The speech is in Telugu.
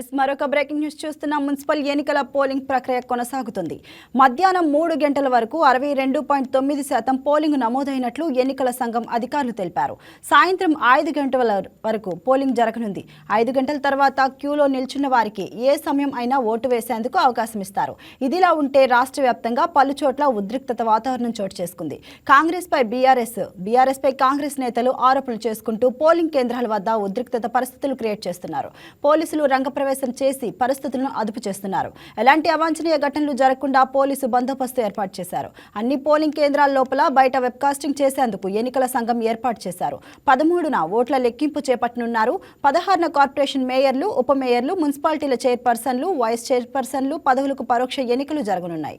ఎస్ మరొక బ్రేకింగ్ న్యూస్ చూస్తున్న. మున్సిపల్ ఎన్నికల పోలింగ్ ప్రక్రియ కొనసాగుతుంది. మధ్యాహ్నం మూడు గంటల వరకు అరవై రెండు పాయింట్ తొమ్మిది శాతం పోలింగ్ నమోదైనట్లు ఎన్నికల సంఘం అధికారులు తెలిపారు. సాయంత్రం ఐదు గంటల వరకు పోలింగ్ జరగనుంది. ఐదు గంటల తర్వాత క్యూలో నిల్చున్న వారికి ఏ సమయం అయినా ఓటు వేసేందుకు అవకాశం ఇస్తారు. ఇదిలా ఉంటే రాష్ట్ర వ్యాప్తంగా పలు చోట్ల ఉద్రిక్తత వాతావరణం చోటు చేసుకుంది. కాంగ్రెస్ పై బీఆర్ఎస్ బీఆర్ఎస్ పై కాంగ్రెస్ నేతలు ఆరోపణలు చేసుకుంటూ పోలింగ్ కేంద్రాల వద్ద ఉద్రిక్తత పరిస్థితులు క్రియేట్ చేస్తున్నారు. పోలీసులు రంగప్రవేశం చేసి పరిస్థితులను అదుపు చేస్తున్నారు. ఎలాంటి అవాంఛనీయ ఘటనలు జరగకుండా పోలీసు బందోబస్తు ఏర్పాటు చేశారు. అన్ని పోలింగ్ కేంద్రాల లోపల బయట వెబ్కాస్టింగ్ చేసేందుకు ఎన్నికల సంఘం ఏర్పాటు చేశారు. పదమూడున ఓట్ల లెక్కింపు చేపట్టనున్నారు. పదహారున కార్పొరేషన్ మేయర్లు ఉప మేయర్లు మున్సిపాలిటీల చైర్పర్సన్లు వైస్ చైర్పర్సన్లు పదవులకు పరోక్ష ఎన్నికలు జరగనున్నాయి.